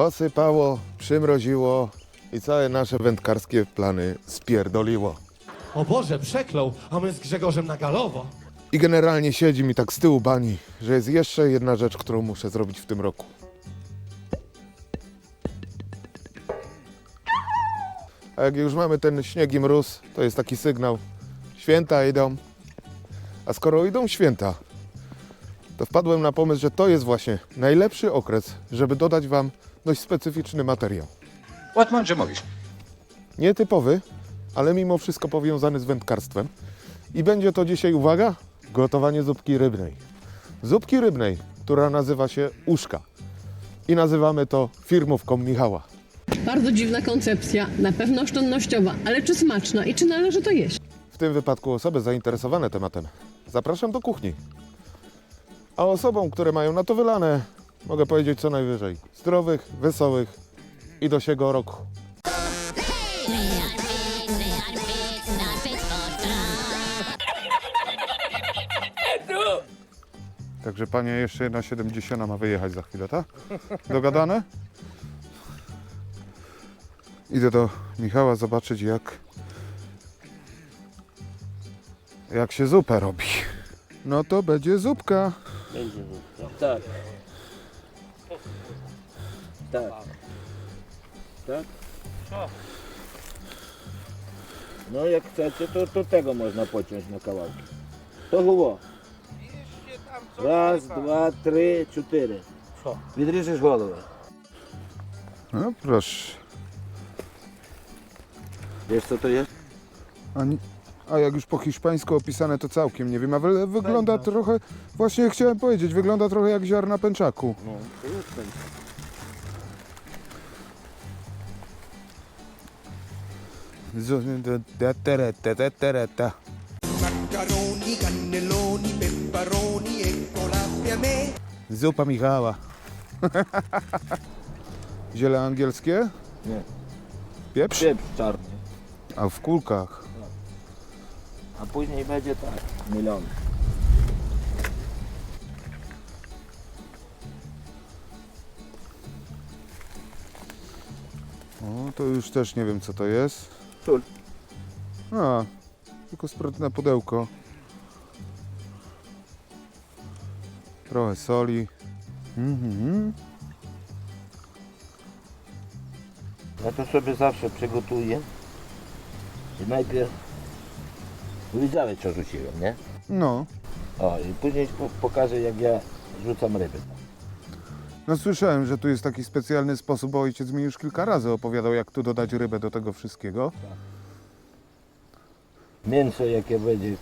Posypało, przymroziło i całe nasze wędkarskie plany spierdoliło. O Boże, przeklął, a my z Grzegorzem na galowo. I generalnie siedzi mi tak z tyłu bani, że jest jeszcze jedna rzecz, którą muszę zrobić w tym roku. A jak już mamy ten śnieg i mróz, to jest taki sygnał. Święta idą. A skoro idą święta, to wpadłem na pomysł, że to jest właśnie najlepszy okres, żeby dodać Wam dość specyficzny materiał. What mądrze mówisz? Nietypowy, ale mimo wszystko powiązany z wędkarstwem. I będzie to dzisiaj, uwaga, gotowanie zupki rybnej. Zupki rybnej, która nazywa się uszka. I nazywamy to firmówką Michała. Bardzo dziwna koncepcja, na pewno oszczędnościowa, ale czy smaczna i czy należy to jeść? W tym wypadku osoby zainteresowane tematem zapraszam do kuchni. A osobom, które mają na to wylane, mogę powiedzieć co najwyżej zdrowych, wesołych i do siego roku. Także panie, jeszcze jedna 70 ma wyjechać za chwilę, tak? Dogadane? Idę do Michała zobaczyć jak jak się zupę robi. No to będzie zupka. Będzie wódka. Tak. Tak. Tak? No jak chcecie, to, to tego można pociąć na kawałki. To było. Raz, dwa, trzy, cztery. Відріжеш голову. No proszę. Wiesz co to jest? A, nie, a jak już po hiszpańsku opisane to całkiem nie wiem, a wy, wygląda trochę, właśnie chciałem powiedzieć, wygląda trochę jak ziarna pęczaku. No, to jest ta. Maccaroni, cannelloni, peperoni e cola a me. Zupa Michała. Ziele angielskie? Nie. Pieprz? Pieprz czarny. A w kulkach. A później będzie tak. Milion. O, to już też nie wiem co to jest. Sól. A, tylko sprytne pudełko. Trochę soli. Mhm. Ja to sobie zawsze przygotuję. I najpierw widziałeś co rzuciłem, nie? No, O, i później po- pokażę jak ja rzucam ryby. no słyszałem, że tu jest taki specjalny sposób, bo ojciec mi już kilka razy opowiadał, jak tu dodać rybę do tego wszystkiego. Mięso jakie będzie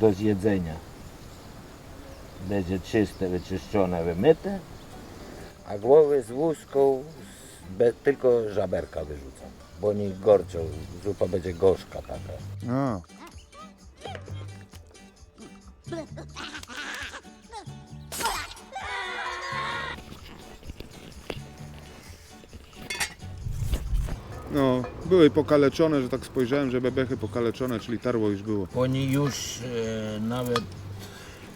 do zjedzenia będzie czyste, wyczyszczone, wymyte, a głowy z łuską z, be, tylko żaberka wyrzucam, bo nie gorczą, zupa będzie gorzka taka. A. No, były pokaleczone, że tak spojrzałem, że bebechy pokaleczone, czyli tarło już było. Oni już e, nawet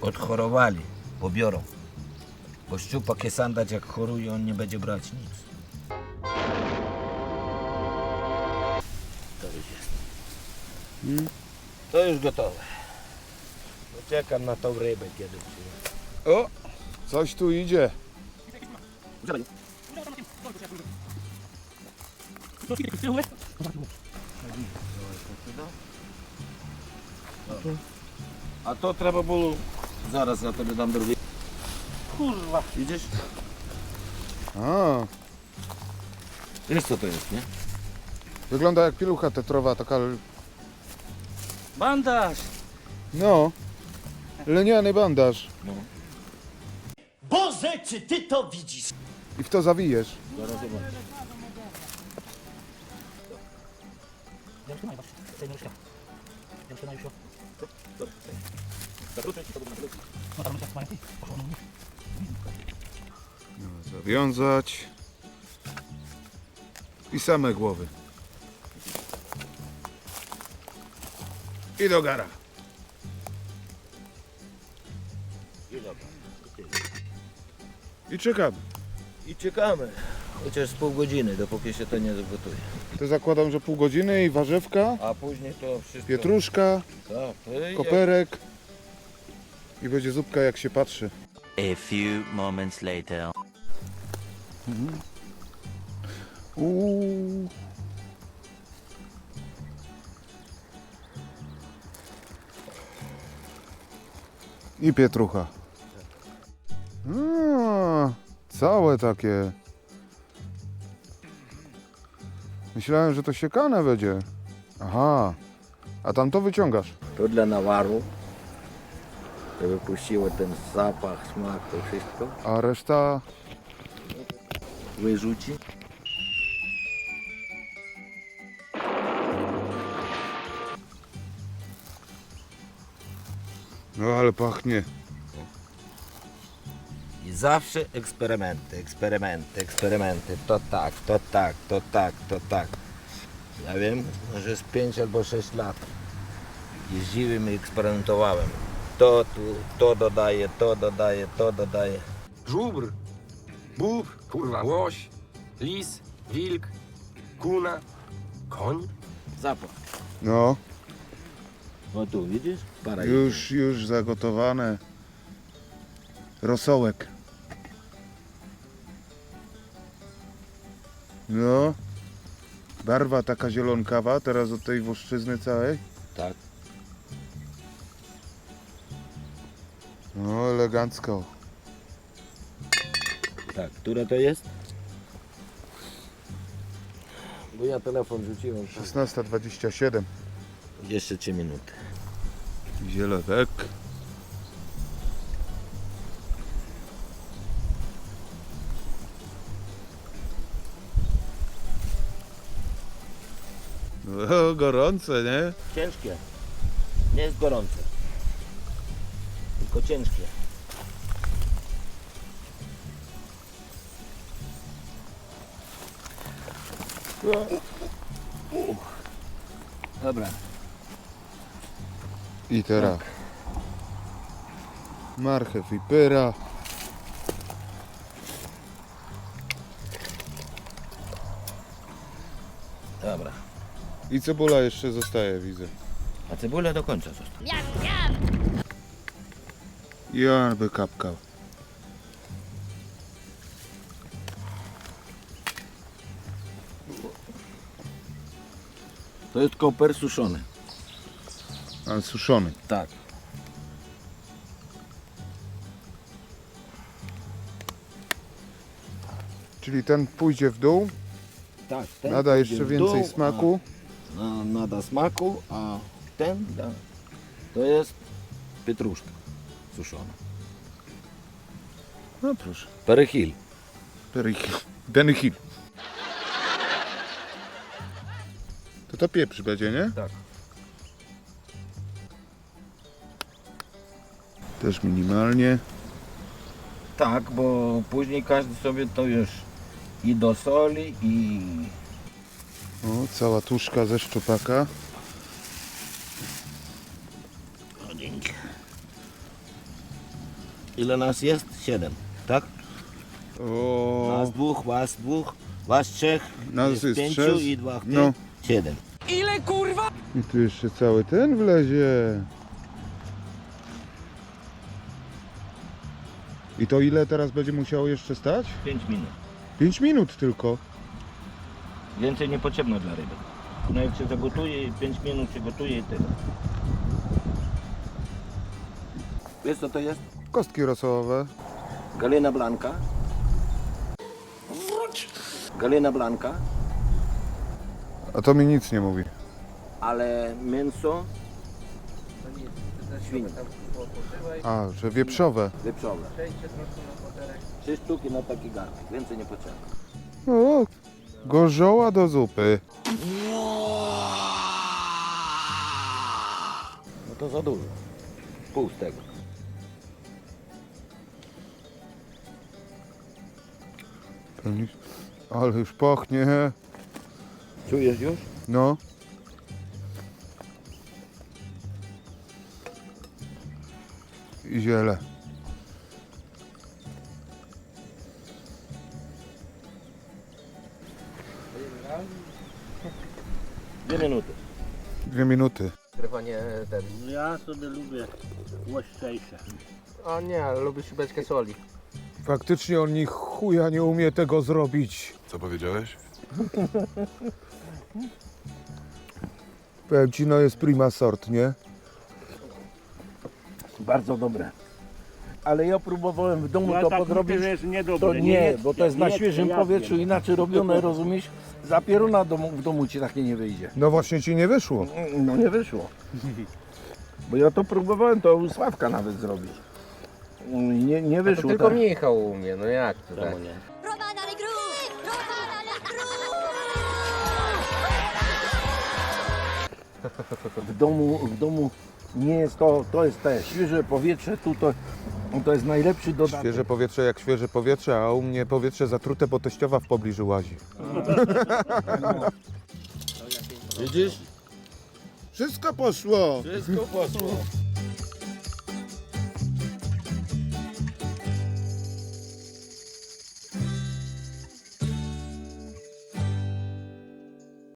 odchorowali, pobiorą. Bo szczupak jest sandać jak choruje, on nie będzie brać nic. To już jest. To już gotowe. Czekam na tą rybę kiedy przyjdzie. O, coś tu idzie. A to треба було. Зараз я тобі дам другий. Kurwa. Widzisz? A, Wiesz co to jest, nie? wygląda jak pielucha tetrowa, taka, Bandaż. no, leniany bandaż. Boże, czy ty to widzisz? I w to zawijesz. Zaraz zobacz. Zawiązać. I same głowy. I do gara. I czekamy. I czekamy. Chociaż z pół godziny, dopóki się to nie zagotuje. To zakładam, że pół godziny i warzywka, A później to wszystko... pietruszka, Tak, to idzie. koperek i będzie zupka jak się patrzy. A few moments later. Uuu. I pietrucha. A, całe takie. Myślałem, że to siekane będzie. Aha. A tam to wyciągasz. To dla nawaru, żeby puściło ten zapach, smak, to wszystko. A reszta Wyrzuci. No ale pachnie. I zawsze eksperymenty, eksperymenty, eksperymenty. To tak, to tak, to tak, to tak. Ja wiem, że z 5 albo 6 lat jeździłem i eksperymentowałem. To tu, to dodaję, to dodaję, to dodaję. żubr, bób, kurwa, łoś, lis, wilk, kuna, koń. Zapach. No, No tu widzisz? Para już, już zagotowane. Rosołek. No. Barwa taka zielonkawa, teraz od tej włoszczyzny całej. Tak. No, elegancko. Tak, które to jest? Bo ja telefon rzuciłem. 16.27. Jeszcze 3 minuty. Zielewek. No, gorące, nie? Ciężkie. Nie jest gorące. Tylko ciężkie. Dobra. I teraz marchew i pyra. I cebula jeszcze zostaje, widzę. A cebulę do końca zostaw. Ja by kapkał. To jest koper suszony. Ale suszony. Tak. Czyli ten pójdzie w dół, Tak. ten nada pójdzie jeszcze w więcej dół, smaku. A, na, nada smaku, a ten da, to jest pietruszka suszona. No proszę. Perechil. Perichin. Benny Hill. To to pieprz będzie, nie? Tak. Też minimalnie. Tak, bo później każdy sobie to już i do soli i O, cała tuszka ze szczupaka. ile nas jest? Siedem, tak? O, Was dwóch, was dwóch, was trzech, Nas jest, jest pięciu trzech. i dwóch, ty, No. siedem. i tu jeszcze cały ten wlezie. I to ile teraz będzie musiało jeszcze stać? Pięć minut. 5 minut tylko. Więcej nie potrzebno dla ryby. No jak się zagotuje, 5 minut się gotuje i tyle. Wiesz co to jest? Kostki rosołowe. Galina blanka. Galina blanka, A to mi nic nie mówi. ale mięso świni, A, że wieprzowe. wieprzowe. Trzy sztuki na taki garnek, więcej nie potrzeba. O, gorzoła do zupy. No to za dużo. Pół z tego. Ale już pachnie. Czujesz już? No. I ziele. Dwie minuty. Dwie minuty. Grywanie ten. No ja sobie lubię łoszczejsze. O nie, ale lubię szybeczkę soli. Faktycznie on ni chuja nie umie tego zrobić. Co powiedziałeś? Powiem ci, no jest prima sort, nie? Bardzo dobre. Ale ja próbowałem w domu Ja to tak podrobić. myślę, że jest niedobre. To nie, bo to jest na świeżym powietrzu inaczej robione, rozumiesz? Za pieruna w domu ci takie nie wyjdzie. No właśnie ci nie wyszło. No nie wyszło. Bo ja to próbowałem, to u Sławka nawet zrobić. Nie, nie To wyszło. tylko tak. Michał umie, no jak to tak? Czemu nie? W domu, w domu nie jest to, to jest te świeże powietrze, tu to, to jest najlepszy dodatek. Świeże powietrze jak świeże powietrze, a u mnie powietrze zatrute, bo teściowa w pobliżu łazi. Widzisz? Wszystko poszło. Wszystko poszło.